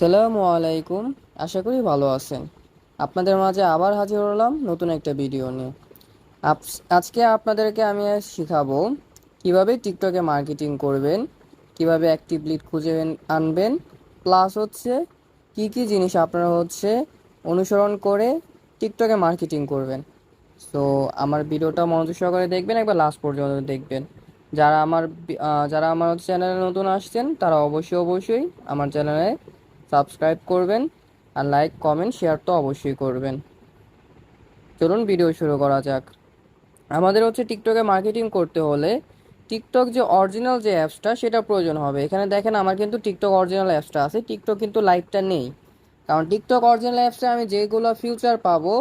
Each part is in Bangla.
আসসালামু আলাইকুম। আশা করি ভালো আছেন। আপনাদের মাঝে আবার হাজির হলাম নতুন একটা ভিডিও নিয়ে। আজকে আপনাদেরকে আমি শিখাবো কীভাবে টিকটকে মার্কেটিং করবেন, কীভাবে অ্যাক্টিভ লিড খুঁজে আনবেন, প্লাস হচ্ছে কি কি জিনিস আপনারা হচ্ছে অনুসরণ করে টিকটকে মার্কেটিং করবেন। সো, আমার ভিডিওটা মনোযোগ সহকারে দেখবেন, একবার লাস্ট পর্যন্ত দেখবেন। যারা আমার যারা আমার চ্যানেলে নতুন আসছেন, তারা অবশ্যই অবশ্যই আমার চ্যানেলে সাবস্ক্রাইব করবেন আর লাইক, কমেন্ট, শেয়ার তো অবশ্যই করবেন। চলুন ভিডিও শুরু করা যাক। আমাদের হচ্ছে টিকটকে মার্কেটিং করতে হলে টিকটক যে অরিজিনাল যে অ্যাপসটা সেটা প্রয়োজন হবে। এখানে দেখেন আমার কিন্তু টিকটক অরিজিনাল অ্যাপসটা আছে। টিকটক কিন্তু লাইভটা নেই। কারণ টিকটক অরিজিনাল অ্যাপসে আমি যেগুলো ফিউচার পাবো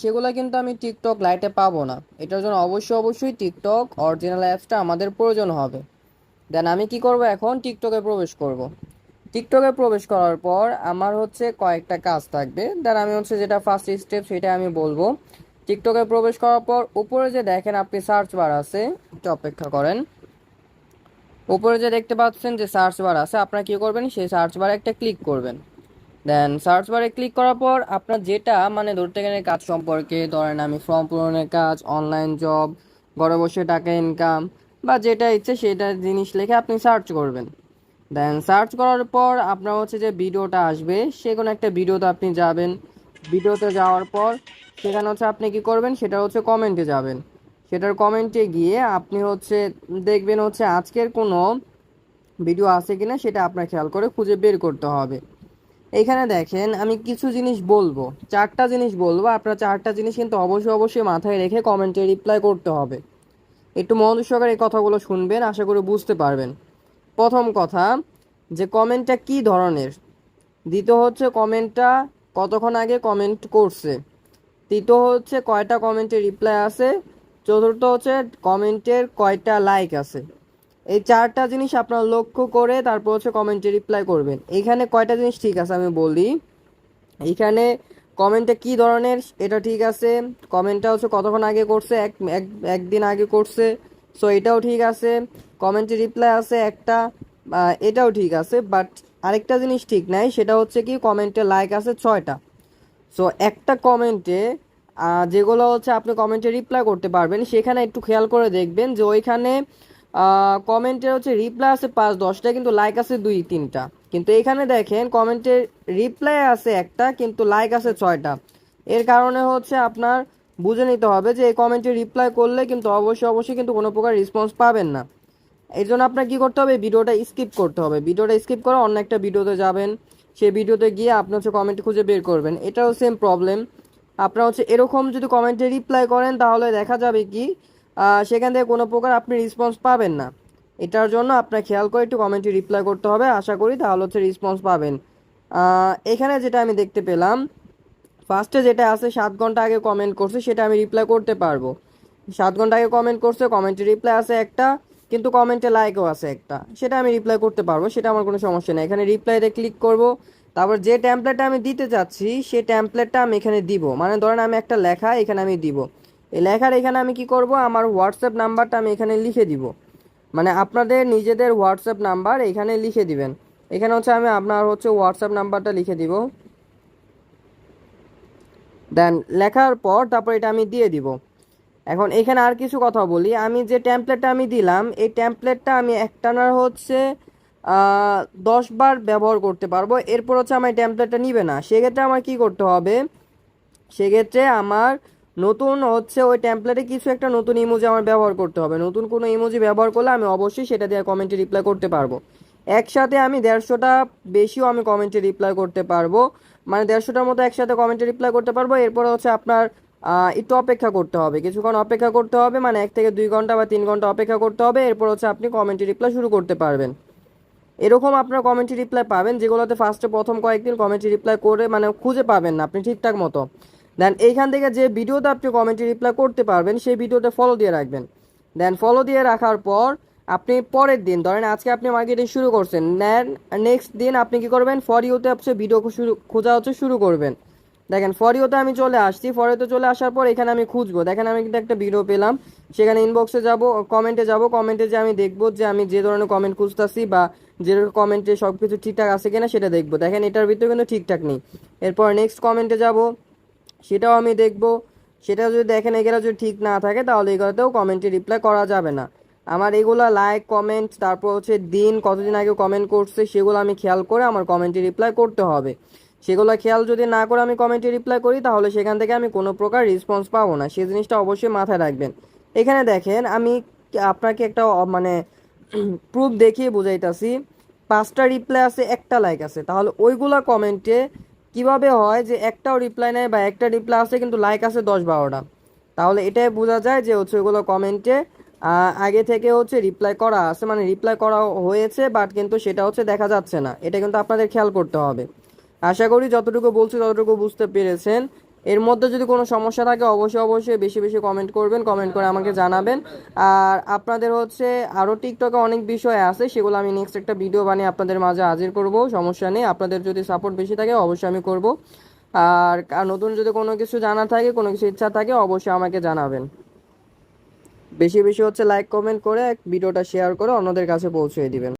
সেগুলো কিন্তু আমি টিকটক লাইটে পাবো না। এটার জন্য অবশ্যই অবশ্যই টিকটক অরিজিনাল অ্যাপসটা আমাদের প্রয়োজন হবে। দেন আমি কি করব এখন? টিকটকে প্রবেশ করব। টিকটকে প্রবেশ করার পর আমার হচ্ছে কয়েকটা কাজ থাকবে। দেন আমি হচ্ছে যেটা ফার্স্ট স্টেপ সেটা আমি বলব। টিকটকে প্রবেশ করার পর উপরে যে দেখেন আপনি সার্চ বার আছে, একটু অপেক্ষা করেন। উপরে যে দেখতে পাচ্ছেন যে সার্চ বার আছে, আপনারা কি করবেন? সেই সার্চ বারে একটা ক্লিক করবেন। দেন সার্চ বারে ক্লিক করার পর আপনার যেটা মানে ধরতে গেলে কাজ সম্পর্কে, ধরেন আমি ফর্ম পূরণের কাজ অনলাইন জব ঘরে বসে টাকা ইনকাম বা যেটা ইচ্ছে সেটা জিনিস লিখে আপনি সার্চ করবেন। দেন সার্চ করার পর আপনার হচ্ছে যে ভিডিওটা আসবে সে কোনো একটা ভিডিওতে আপনি যাবেন। ভিডিওতে যাওয়ার পর সেখানে হচ্ছে আপনি কি করবেন, সেটা হচ্ছে কমেন্টে যাবেন। সেটার কমেন্টে গিয়ে আপনি হচ্ছে দেখবেন হচ্ছে আজকের কোনো ভিডিও আছে কিনা, সেটা আপনার খেয়াল করে খুঁজে বের করতে হবে। এখানে দেখেন, আমি কিছু জিনিস বলব। চারটা জিনিস বলব। আপনার চারটা জিনিস কিন্তু অবশ্যই অবশ্যই মাথায় রেখে কমেন্টে রিপ্লাই করতে হবে। একটু মনোযোগ সহকারে এই কথাগুলো শুনবেন, আশা করি বুঝতে পারবেন। প্রথম কথা যে কমেন্টটা কি ধরনের? দ্বিতীয় হচ্ছে কমেন্টটা কতক্ষণ আগে কমেন্ট করছে? তৃতীয় হচ্ছে কয়টা কমেন্টে রিপ্লাই আছে? চতুর্থ হচ্ছে কমেন্টের কয়টা লাইক আছে? এই চারটা জিনিস আপনার লক্ষ্য করে তারপর হচ্ছে কমেন্টে রিপ্লাই করবেন। এখানে কয়টা জিনিস ঠিক আছে আমি বলি। এইখানে কমেন্টটা কি ধরনের, এটা ঠিক আছে। কমেন্টটা হচ্ছে কতক্ষণ আগে করছে? এক, একদিন আগে করছে। সো এটাও ঠিক আছে। কমেন্টে রিপ্লাই আছে একটা এটাও ঠিক আছে বাট আরেকটা জিনিস ঠিক নাই, সেটা হচ্ছে কি কমেন্টে লাইক আছে ছয়টা। সো একটা কমেন্টে যেগুলো হচ্ছে আপনি কমেন্টে রিপ্লাই করতে পারবেন, সেখানে একটু খেয়াল করে দেখবেন যে ওইখানে কমেন্টের হচ্ছে রিপ্লাই আছে পাঁচ, দশটা, কিন্তু লাইক আছে দুই, তিনটা। কিন্তু এখানে দেখেন কমেন্টের রিপ্লাই আছে একটা, কিন্তু লাইক আছে ছয়টা। এর কারণে হচ্ছে আপনার বুঝে নিতে হবে যে এই কমেন্টে রিপ্লাই করলে কিন্তু অবশ্যই অবশ্যই কিন্তু কোনো প্রকার রেসপন্স পাবেন না। এই জন্য আপনার কী করতে হবে? ভিডিওটা স্কিপ করতে হবে। ভিডিওটা স্কিপ করে অন্য একটা ভিডিওতে যাবেন। সেই ভিডিওতে গিয়ে আপনি হচ্ছে কমেন্ট খুঁজে বের করবেন। এটাও সেম প্রবলেম আপনার হচ্ছে এরকম যদি কমেন্টে রিপ্লাই করেন, তাহলে দেখা যাবে কি সেখান থেকে কোনো প্রকার আপনি রেসপন্স পাবেন না। এটার জন্য আপনার খেয়াল করে একটু কমেন্টে রিপ্লাই করতে হবে। আশা করি তাহলে হচ্ছে রেসপন্স পাবেন। এখানে যেটা আমি দেখতে পেলাম ফার্স্টে যেটা আছে, সাত ঘণ্টা আগে কমেন্ট করছে, সেটা আমি রিপ্লাই করতে পারব। সাত ঘণ্টা আগে কমেন্ট করছে কমেন্টে রিপ্লাই আছে একটা, কিন্তু কমেন্টে লাইকও আছে একটা। সেটা আমি রিপ্লাই করতে পারব, সেটা আমার কোনো সমস্যা নেই। এখানে রিপ্লাইতে ক্লিক করব, তারপর যে ট্যাম্পলেটটা আমি দিতে চাচ্ছি সেই ট্যাম্পলেটটা আমি এখানে দিব। মানে ধরেন আমি একটা লেখা এখানে আমি দিব। এই লেখার এখানে আমি কি করব, আমার হোয়াটসঅ্যাপ নাম্বারটা আমি এখানে লিখে দিব। মানে আপনাদের নিজেদের হোয়াটসঅ্যাপ নাম্বার এখানে লিখে দিবেন। এখানে হচ্ছে আমি আপনার হচ্ছে হোয়াটসঅ্যাপ নাম্বারটা লিখে দিব। দেন লেখার পর তারপর এটা আমি দিয়ে দিব। এখন এখানে আর কিছু কথা বলি। আমি যে ট্যাম্পলেটটা আমি দিলাম, এই ট্যাম্পলেটটা আমি একটানার হচ্ছে দশ বার ব্যবহার করতে পারব। এরপর হচ্ছে আমার ট্যাম্পলেটটা নিবে না। সেক্ষেত্রে আমার কি করতে হবে? সেক্ষেত্রে আমার নতুন হচ্ছে ওই ট্যাম্পলেটে কিছু একটা নতুন ইমোজি আমার ব্যবহার করতে হবে। নতুন কোনো ইমোজি ব্যবহার করলে আমি অবশ্যই সেটা দিয়ে কমেন্টে রিপ্লাই করতে পারব। একসাথে আমি দেড়শোটা বেশিও আমি কমেন্টে রিপ্লাই করতে পারব। মানে দেড়শোটার মতো একসাথে কমেন্টে রিপ্লাই করতে পারব। এরপর হচ্ছে আপনার একটু অপেক্ষা করতে হবে। কিছুক্ষণ অপেক্ষা করতে হবে মানে এক থেকে দুই ঘণ্টা বা তিন ঘণ্টা অপেক্ষা করতে হবে। এরপর হচ্ছে আপনি কমেন্টে রিপ্লাই শুরু করতে পারবেন। এরকম আপনার কমেন্টে রিপ্লাই পাবেন, যেগুলোতে ফার্স্টে প্রথম কয়েকদিন কমেন্টে রিপ্লাই করে মানে খুঁজে পাবেন না আপনি ঠিকঠাক মতো। দেন এইখান থেকে যে ভিডিওতে আপনি কমেন্টে রিপ্লাই করতে পারবেন, সেই ভিডিওতে ফলো দিয়ে রাখবেন। দেন ফলো দিয়ে রাখার পর আপনি পরের দিন, ধরেন আজকে আপনি মার্কেটিং শুরু করছেন দেন নেক্সট দিন আপনি কি করবেন? ফর ইউতে হচ্ছে ভিডিও শুরু, খোঁজা হচ্ছে শুরু করবেন। দেখেন ফরিওতে আমি চলে আসছি ফরিওতে চলে আসার পর এখানে আমি খুঁজবো। দেখেন, আমি কিন্তু একটা ভিডিও পেলাম, সেখানে ইনবক্সে যাব কমেন্টে যাব কমেন্টে যে আমি দেখব যে আমি যে ধরনের কমেন্ট খুঁজতেছি বা যে কমেন্টে সব কিছু ঠিকঠাক আছে কিনা সেটা দেখব। দেখেন, এটার ভিতরে কিন্তু ঠিকঠাক নেই। এরপর নেক্সট কমেন্টে যাব, সেটাও আমি দেখব। সেটা যদি দেখেন, এগুলো যদি ঠিক না থাকে, তাহলে এগুলোতেও কমেন্টে রিপ্লাই করা যাবে না। আমার এগুলো লাইক কমেন্ট তারপর হচ্ছে দিন, কতদিন আগে কমেন্ট করছে, সেগুলো আমি খেয়াল করে আমার কমেন্টে রিপ্লাই করতে হবে। সেগুলো খেয়াল যদি না করে আমি কমেন্টে রিপ্লাই করি, তাহলে সেখান থেকে আমি কোনো প্রকার রেসপন্স পাবো না। সেই জিনিসটা অবশ্যই মাথায় রাখবেন। এখানে দেখেন, আমি আপনাকে একটা মানে প্রুফ দেখিয়ে বুঝাইতাছি। পাঁচটা রিপ্লাই আছে, একটা লাইক আছে। তাহলে ওইগুলা কমেন্টে কীভাবে হয় যে একটাও রিপ্লাই নেয় বা একটা রিপ্লাই আছে, কিন্তু লাইক আছে দশ বারোটা? তাহলে এটাই বোঝা যায় যে হচ্ছে ওইগুলো কমেন্টে আগে থেকে হচ্ছে রিপ্লাই করা আছে মানে রিপ্লাই করা হয়েছে বাট কিন্তু সেটা হচ্ছে দেখা যাচ্ছে না। এটা কিন্তু আপনাদের খেয়াল করতে হবে। আশা করি যতটুকু বলছি ততটুকু বুঝতে পেরেছেন। এর মধ্যে যদি কোনো সমস্যা থাকে, অবশ্যই অবশ্যই বেশি বেশি কমেন্ট করবেন কমেন্ট করে আমাকে জানাবেন। আর আপনাদের হচ্ছে আরও টিকটকে অনেক বিষয় আছে, সেগুলো আমি নেক্সট একটা ভিডিও বানিয়ে আপনাদের মাঝে হাজির করব, সমস্যা নেই। আপনাদের যদি সাপোর্ট বেশি থাকে, অবশ্যই আমি করব। আর নতুন যদি কোনো কিছু জানা থাকে, কোনো কিছু ইচ্ছা থাকে, অবশ্যই আমাকে জানাবেন। বেশি বেশি হচ্ছে লাইক কমেন্ট করে ভিডিওটা শেয়ার করে অন্যদের কাছে পৌঁছে দিবেন।